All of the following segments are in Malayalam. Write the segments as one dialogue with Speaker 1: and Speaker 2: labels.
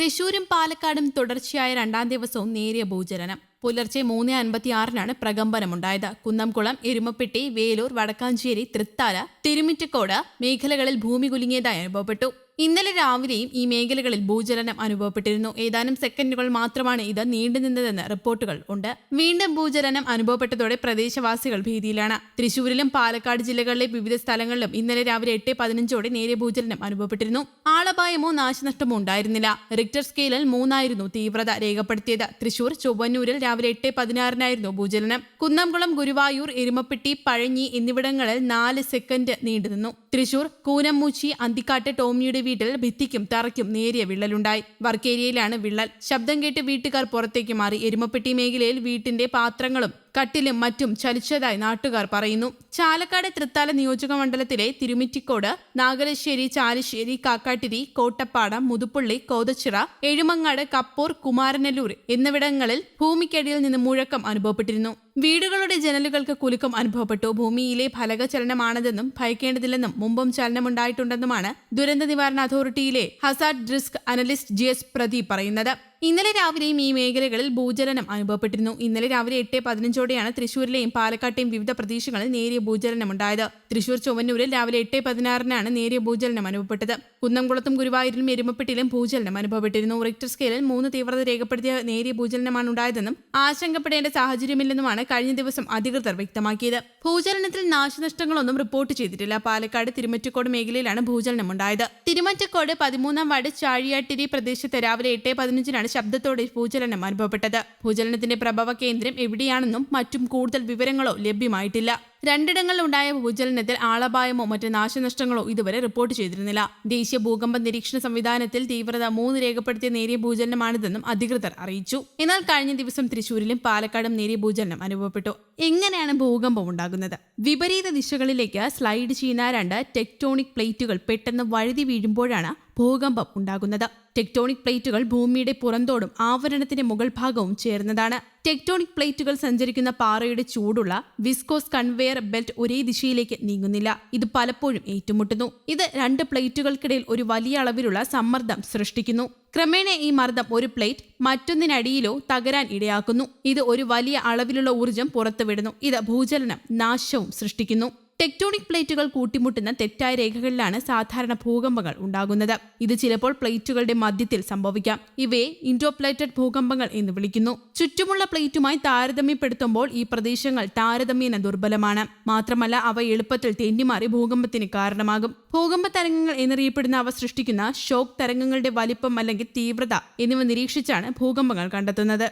Speaker 1: തൃശൂരും പാലക്കാടും തുടർച്ചയായ രണ്ടാം ദിവസവും നേരിയ ഭൂചലനം. പുലർച്ചെ മൂന്ന് അൻപത്തിയാറിനാണ് പ്രകമ്പനമുണ്ടായത്. കുന്നംകുളം എരുമപ്പെട്ടി വേലൂർ വടക്കാഞ്ചേരി തൃത്താല തിരുമിറ്റക്കോട് മേഖലകളിൽ ഭൂമി കുലുങ്ങിയതായി അനുഭവപ്പെട്ടു. ഇന്നലെ രാവിലെയും ഈ മേഖലകളിൽ ഭൂചലനം അനുഭവപ്പെട്ടിരുന്നു. ഏതാനും സെക്കൻഡുകൾ മാത്രമാണ് ഇത് നീണ്ടുനിന്നതെന്ന് റിപ്പോർട്ടുകൾ ഉണ്ട്. വീണ്ടും ഭൂചലനം അനുഭവപ്പെട്ടതോടെ പ്രദേശവാസികൾ ഭീതിയിലാണ്. തൃശൂരിലും പാലക്കാട് ജില്ലകളിലെ വിവിധ സ്ഥലങ്ങളിലും ഇന്നലെ രാവിലെ എട്ട് പതിനഞ്ചോടെ നേരിയ ഭൂചലനം അനുഭവപ്പെട്ടിരുന്നു. ആളപായമോ നാശനഷ്ടമോ ഉണ്ടായിരുന്നില്ല. റിക്ടർ സ്കെയിലിൽ മൂന്നായിരുന്നു തീവ്രത രേഖപ്പെടുത്തിയത്. തൃശൂർ ചൊവ്വന്നൂരിൽ രാവിലെ എട്ട് പതിനാറിനായിരുന്നു ഭൂചലനം. കുന്നംകുളം ഗുരുവായൂർ എരുമപ്പെട്ടി പഴഞ്ഞി എന്നിവിടങ്ങളിൽ നാല് സെക്കൻഡ് നീണ്ടുനിന്നു. തൃശൂർ കൂനമ്മൂച്ചി അന്തിക്കാട്ട് ടോമിയുടെ വീട്ടിൽ ഭിത്തിക്കും തറയ്ക്കും നേരിയ വിള്ളലുണ്ടായി. വർക്കേരിയയിലാണ് വിള്ളൽ. ശബ്ദം കേട്ട് വീട്ടുകാർ പുറത്തേക്ക് മാറി. എരുമപ്പെട്ടി മേഖലയിൽ വീട്ടിന്റെ പാത്രങ്ങളും കട്ടിലും മറ്റും ചലിച്ചതായി നാട്ടുകാർ പറയുന്നു. ചാലക്കാട് തൃത്താല നിയോജക മണ്ഡലത്തിലെ തിരുമിറ്റിക്കോട് നാഗലശ്ശേരി ചാലിശ്ശേരി കാക്കാട്ടിരി കോട്ടപ്പാടം മുതുപ്പള്ളി കോതച്ചിറ എഴുമങ്ങാട് കപ്പൂർ കുമാരനല്ലൂർ എന്നിവിടങ്ങളിൽ ഭൂമിക്കടിയിൽ നിന്ന് മുഴക്കം അനുഭവപ്പെട്ടിരുന്നു. വീടുകളുടെ ജനലുകൾക്ക് കുലുക്കം അനുഭവപ്പെട്ടു. ഭൂമിയിലെ ഫലക ചലനമാണതെന്നും ഭയക്കേണ്ടതില്ലെന്നും മുമ്പും ചലനമുണ്ടായിട്ടുണ്ടെന്നുമാണ് ദുരന്ത നിവാരണ അതോറിറ്റിയിലെ hazard risk analyst G S Pradeep പറയുന്നത്. ഇന്നലെ രാവിലെയും ഈ മേഖലകളിൽ ഭൂചലനം അനുഭവപ്പെട്ടിരുന്നു. ഇന്നലെ രാവിലെ എട്ട് പതിനഞ്ചോടെയാണ് തൃശൂരിലെയും പാലക്കാട്ടെയും വിവിധ പ്രദേശങ്ങളിൽ നേരിയ ഭൂചലനം ഉണ്ടായത് തൃശൂർ ചൊവ്വന്നൂരിൽ രാവിലെ എട്ട് പതിനാറിനാണ് നേരിയ ഭൂചലനം അനുഭവപ്പെട്ടത്. കുന്നംകുളത്തും ഗുരുവായൂരിലും എരുമപ്പെട്ടിലും ഭൂചലനം അനുഭവപ്പെട്ടിരുന്നു. റിക്ടർ സ്കെയിലിൽ മൂന്ന് തീവ്രത രേഖപ്പെടുത്തിയ നേരിയ ഭൂചലനമാണ് ഉണ്ടായതെന്നും ആശങ്കപ്പെടേണ്ട സാഹചര്യമില്ലെന്നുമാണ് കഴിഞ്ഞ ദിവസം അധികൃതർ വ്യക്തമാക്കിയത്. ഭൂചലനത്തിൽ നാശനഷ്ടങ്ങളൊന്നും റിപ്പോർട്ട് ചെയ്തിട്ടില്ല. പാലക്കാട് തിരുമറ്റക്കോട് മേഖലയിലാണ് ഭൂചലനം ഉണ്ടായത് തിരുമറ്റക്കോട് പതിമൂന്നാം വാർഡ് ചാഴിയാട്ടിരി പ്രദേശത്ത് രാവിലെ എട്ട് പതിനഞ്ചിനാണ് ശബ്ദത്തോടെ ഭൂചലനം അനുഭവപ്പെട്ടത്. ഭൂചലനത്തിന്റെ പ്രഭവ കേന്ദ്രം എവിടെയാണെന്നും മറ്റും കൂടുതൽ വിവരങ്ങളോ ലഭ്യമായിട്ടില്ല. രണ്ടിടങ്ങളിലുണ്ടായ ഭൂചലനത്തിൽ ആളപായമോ മറ്റ് നാശനഷ്ടങ്ങളോ ഇതുവരെ റിപ്പോർട്ട് ചെയ്തിരുന്നില്ല. ദേശീയ ഭൂകമ്പ നിരീക്ഷണ സംവിധാനത്തിൽ തീവ്രത മൂന്ന് രേഖപ്പെടുത്തിയ നേരിയ ഭൂചലനമാണിതെന്നും അധികൃതർ അറിയിച്ചു. എന്നാൽ കഴിഞ്ഞ ദിവസം തൃശൂരിലും പാലക്കാടും നേരിയ ഭൂചലനം അനുഭവപ്പെട്ടു. എങ്ങനെയാണ് ഭൂകമ്പം ഉണ്ടാകുന്നത്? വിപരീത ദിശകളിലേക്ക് സ്ലൈഡ് ചെയ്യുന്ന രണ്ട് ടെക്ടോണിക് പ്ലേറ്റുകൾ പെട്ടെന്ന് വഴുതി വീഴുമ്പോഴാണ് ഭൂകമ്പം ഉണ്ടാകുന്നത്. ടെക്ടോണിക് പ്ലേറ്റുകൾ ഭൂമിയുടെ പുറന്തോടും ആവരണത്തിന്റെ മുകൾ ഭാഗവും ചേർന്നതാണ്. ടെക്ടോണിക് പ്ലേറ്റുകൾ സഞ്ചരിക്കുന്ന പാറയുടെ ചൂടുള്ള വിസ്കോസ് കൺവെയർ ബെൽറ്റ് ഒരേ ദിശയിലേക്ക് നീങ്ങുന്നില്ല. ഇത് പലപ്പോഴും ഏറ്റുമുട്ടുന്നു. ഇത് രണ്ട് പ്ലേറ്റുകൾക്കിടയിൽ ഒരു വലിയ അളവിലുള്ള സമ്മർദ്ദം സൃഷ്ടിക്കുന്നു. ക്രമേണ ഈ മർദ്ദം ഒരു പ്ലേറ്റ് മറ്റൊന്നിനടിയിലോ തകരാൻ ഇടയാക്കുന്നു. ഇത് ഒരു വലിയ അളവിലുള്ള ഊർജം പുറത്തുവിടുന്നു. ഇത് ഭൂചലനം നാശവും സൃഷ്ടിക്കുന്നു. ടെക്ടോണിക് പ്ലേറ്റുകൾ കൂട്ടിമുട്ടുന്ന തെറ്റായ രേഖകളിലാണ് സാധാരണ ഭൂകമ്പങ്ങൾ ഉണ്ടാകുന്നത്. ഇത് ചിലപ്പോൾ പ്ലേറ്റുകളുടെ മധ്യത്തിൽ സംഭവിക്കാം. ഇവയെ ഇൻഡോപ്ലേറ്റഡ് ഭൂകമ്പങ്ങൾ എന്ന് വിളിക്കുന്നു. ചുറ്റുമുള്ള പ്ലേറ്റുമായി താരതമ്യപ്പെടുത്തുമ്പോൾ ഈ പ്രദേശങ്ങൾ താരതമ്യേന ദുർബലമാണ്. മാത്രമല്ല അവ എളുപ്പത്തിൽ തെന്നിമാറി ഭൂകമ്പത്തിന് കാരണമാകും. ഭൂകമ്പ തരംഗങ്ങൾ എന്നറിയപ്പെടുന്ന അവ സൃഷ്ടിക്കുന്ന ഷോക്ക് തരംഗങ്ങളുടെ വലിപ്പം അല്ലെങ്കിൽ തീവ്രത എന്നിവ നിരീക്ഷിച്ചാണ് ഭൂകമ്പങ്ങൾ കണ്ടെത്തുന്നത്.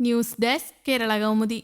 Speaker 1: News desk Kerala Kaumudi.